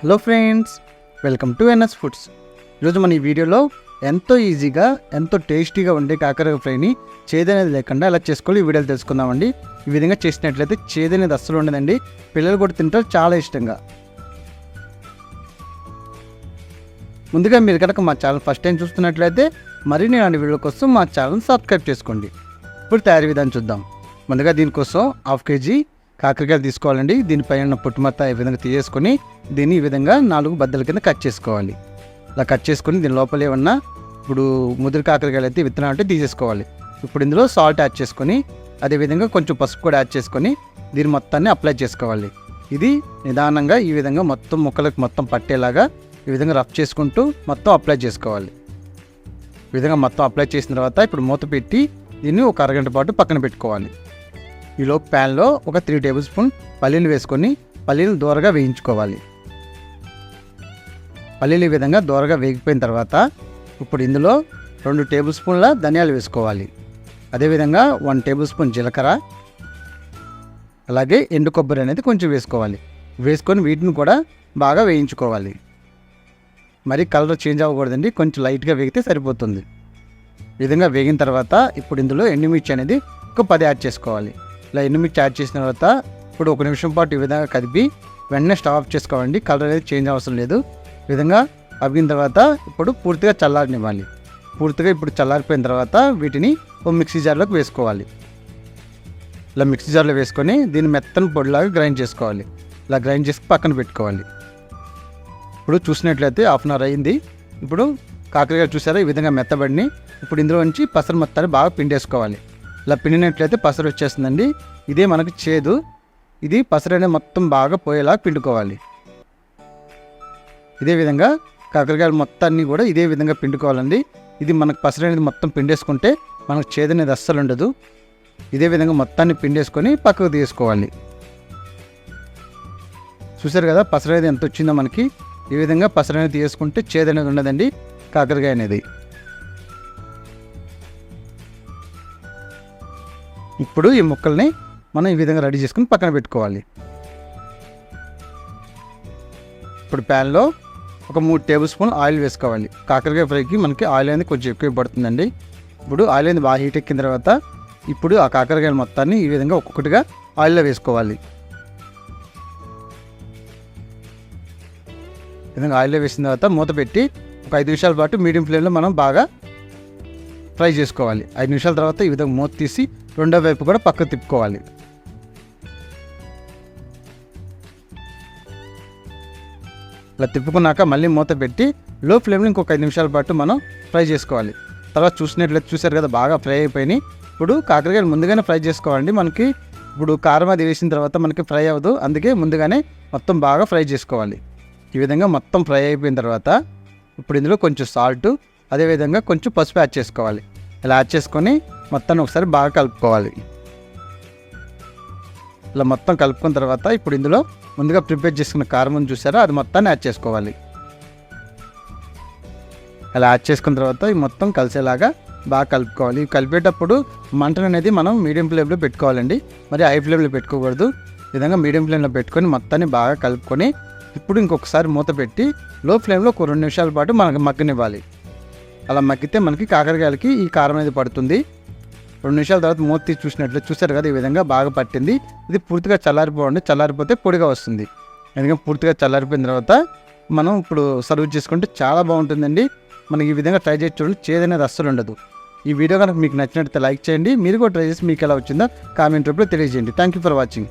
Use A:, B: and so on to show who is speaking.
A: Hello friends welcome to NS foods. ఈరోజు మన ఈ వీడియోలో ఎంతో ఈజీగా ఎంతో టేస్టీగా ఉండే కాకరకాయ ఫ్రైని చేదనేది లేకుండా ఎలా చేసుకోవాలి ఈ వీడియోలు తెలుసుకుందామండి. ఈ విధంగా చేసినట్లయితే చేదనేది అస్సలు ఉండదండి. పిల్లలు కూడా తింటారు చాలా ఇష్టంగా. ముందుగా మీరు కనుక మా ఛానల్ ఫస్ట్ టైం చూస్తున్నట్లయితే మరిన్ని ఇలాంటి వీడియోల కోసం మా ఛానల్ సబ్స్క్రైబ్ చేసుకోండి. ఇప్పుడు తయారీ విధానం చూద్దాం. ముందుగా దీనికోసం హాఫ్ కేజీ కాకరకాయలు తీసుకోవాలండి. దీనిపైన పుట్టుమత్త ఈ విధంగా తీసేసుకొని దీన్ని ఈ విధంగా నాలుగు బద్దల కింద కట్ చేసుకోవాలి. అలా కట్ చేసుకొని దీని లోపల ఏమన్నా ఇప్పుడు ముదిరి కాకరకాయలు అయితే విత్తనాలు అంటే తీసేసుకోవాలి. ఇప్పుడు ఇందులో సాల్ట్ యాడ్ చేసుకొని అదేవిధంగా కొంచెం పసుపు కూడా యాడ్ చేసుకొని దీని మొత్తాన్ని అప్లై చేసుకోవాలి. ఇది నిదానంగా ఈ విధంగా మొత్తం ముక్కలకు మొత్తం పట్టేలాగా ఈ విధంగా రఫ్ చేసుకుంటూ మొత్తం అప్లై చేసుకోవాలి. ఈ విధంగా మొత్తం అప్లై చేసిన తర్వాత ఇప్పుడు మూత పెట్టి దీన్ని ఒక అరగంట పాటు పక్కన పెట్టుకోవాలి. ఈలోపు ప్యాన్లో ఒక త్రీ టేబుల్ స్పూన్ పల్లీలు వేసుకొని పల్లీలు దూరగా వేయించుకోవాలి. పల్లీలు ఈ విధంగా దూరగా వేగిపోయిన తర్వాత ఇప్పుడు ఇందులో రెండు టేబుల్ స్పూన్ల ధనియాలు వేసుకోవాలి. అదేవిధంగా వన్ టేబుల్ స్పూన్ జీలకర్ర అలాగే ఎండు కొబ్బరి అనేది కొంచెం వేసుకోవాలి. వేసుకొని వీటిని కూడా బాగా వేయించుకోవాలి. మరి కలర్ చేంజ్ అవ్వకూడదండి కొంచెం లైట్గా వేగితే సరిపోతుంది. విధంగా వేగిన తర్వాత ఇప్పుడు ఇందులో ఎండుమిర్చి అనేది ఒక పది యాడ్ చేసుకోవాలి. ఇలా ఎండుమిర్చి యాడ్ చేసిన తర్వాత ఇప్పుడు ఒక నిమిషం పాటు ఈ విధంగా కదిపి వెంటనే స్టవ్ ఆఫ్ చేసుకోవండి కలర్ అనేది చేంజ్ అవసరం లేదు. ఈ విధంగా అవిగిన తర్వాత ఇప్పుడు పూర్తిగా చల్లారనివ్వాలి. పూర్తిగా ఇప్పుడు చల్లారిపోయిన తర్వాత వీటిని ఓ మిక్సీ జార్లోకి వేసుకోవాలి. ఇలా మిక్సీ జార్లో వేసుకొని దీన్ని మెత్తని పొడిలాగా గ్రైండ్ చేసుకోవాలి. ఇలా గ్రైండ్ చేసి పక్కన పెట్టుకోవాలి. ఇప్పుడు చూసినట్లయితే హాఫ్ అన్ అవర్ అయింది. ఇప్పుడు కాకరకాయ చూసారా? ఈ విధంగా మెత్తబడిని ఇప్పుడు ఇందులో నుంచి పసరు మొత్తాన్ని బాగా పిండేసుకోవాలి. ఇలా పిండినట్లయితే పసరు వచ్చేస్తుందండి. ఇదే మనకు చేదు. ఇది పసరనే అనేది మొత్తం బాగా పోయేలా పిండుకోవాలి. ఇదే విధంగా కాకరకాయలు మొత్తాన్ని కూడా ఇదే విధంగా పిండుకోవాలండి. ఇది మనకు పసరనేది అనేది మొత్తం పిండేసుకుంటే మనకు చేదు అనేది అస్సలు ఉండదు. ఇదే విధంగా మొత్తాన్ని పిండేసుకొని పక్కకు తీసుకోవాలి. చూసారు కదా పసర అనేది ఎంత వచ్చిందో మనకి. ఈ విధంగా పసర అనేది తీసుకుంటే చేదు అనేది ఉండదండి కాకరకాయ అనేది. ఇప్పుడు ఈ ముక్కల్ని మనం ఈ విధంగా రెడీ చేసుకుని పక్కన పెట్టుకోవాలి. ఇప్పుడు ప్యాన్లో ఒక మూడు టేబుల్ స్పూన్ ఆయిల్ వేసుకోవాలి. కాకరకాయ ఫ్రైకి మనకి ఆయిల్ అనేది కొంచెం ఎక్కువ పడుతుందండి. ఇప్పుడు ఆయిల్ అనేది బాగా హీట్ ఎక్కిన తర్వాత ఇప్పుడు ఆ కాకరకాయల మొత్తాన్ని ఈ విధంగా ఒక్కొక్కటిగా ఆయిల్లో వేసుకోవాలి. విధంగా ఆయిల్లో వేసిన తర్వాత మూత పెట్టి ఒక ఐదు నిమిషాల పాటు మీడియం ఫ్లేమ్లో మనం బాగా ఫ్రై చేసుకోవాలి. ఐదు నిమిషాల తర్వాత ఈ విధంగా మూత తీసి రెండో వైపు కూడా పక్కకు తిప్పుకోవాలి. ఇలా తిప్పుకున్నాక మళ్ళీ మూత పెట్టి లో ఫ్లేమ్లో ఇంకొక ఐదు నిమిషాల పాటు మనం ఫ్రై చేసుకోవాలి. తర్వాత చూసినట్లయితే చూసారు కదా బాగా ఫ్రై అయిపోయినాయి. ఇప్పుడు కాకరకాయలు ముందుగానే ఫ్రై చేసుకోవాలండి మనకి. ఇప్పుడు కారం అది వేసిన తర్వాత మనకి ఫ్రై అవ్వదు. అందుకే ముందుగానే మొత్తం బాగా ఫ్రై చేసుకోవాలి. ఈ విధంగా మొత్తం ఫ్రై అయిపోయిన తర్వాత ఇప్పుడు ఇందులో కొంచెం సాల్ట్ అదేవిధంగా కొంచెం పసుపు యాడ్ చేసుకోవాలి. ఇలా యాడ్ చేసుకొని మొత్తాన్ని ఒకసారి బాగా కలుపుకోవాలి. ఇలా మొత్తం కలుపుకున్న తర్వాత ఇప్పుడు ఇందులో ముందుగా ప్రిపేర్ చేసుకున్న కారం చూసారా? అది మొత్తాన్ని యాడ్ చేసుకోవాలి. అలా యాడ్ చేసుకున్న తర్వాత ఈ మొత్తం కలిసేలాగా బాగా కలుపుకోవాలి. ఇవి కలిపేటప్పుడు మంటను అనేది మనం మీడియం ఫ్లేమ్లో పెట్టుకోవాలండి. మరి హై ఫ్లేమ్లో పెట్టుకోకూడదు. విధంగా మీడియం ఫ్లేమ్లో పెట్టుకొని మొత్తాన్ని బాగా కలుపుకొని ఇప్పుడు ఇంకొకసారి మూత పెట్టి లో ఫ్లేమ్లో ఒక రెండు నిమిషాల పాటు మనకు మగ్గనివ్వాలి. అలా మగ్గితే మనకి కాకరకాయలకి ఈ కారం అనేది పడుతుంది. రెండు నిమిషాల తర్వాత మూత తీసి చూసినట్లు చూసారు కదా ఈ విధంగా బాగా పట్టింది. ఇది పూర్తిగా చల్లారిపోండి చల్లారిపోతే పొడిగా వస్తుంది. ఎందుకంటే పూర్తిగా చల్లారిపోయిన తర్వాత మనం ఇప్పుడు సర్వ్ చేసుకుంటే చాలా బాగుంటుందండి. మనకి ఈ విధంగా ట్రై చేసి చూడండి చేదనేది అస్సలు ఉండదు. ఈ వీడియో కనుక మీకు నచ్చినట్లయితే లైక్ చేయండి. మీరు కూడా ట్రై చేసి మీకు ఎలా వచ్చిందో కామెంట్ రూపంలో తెలియజేయండి. Thank you for watching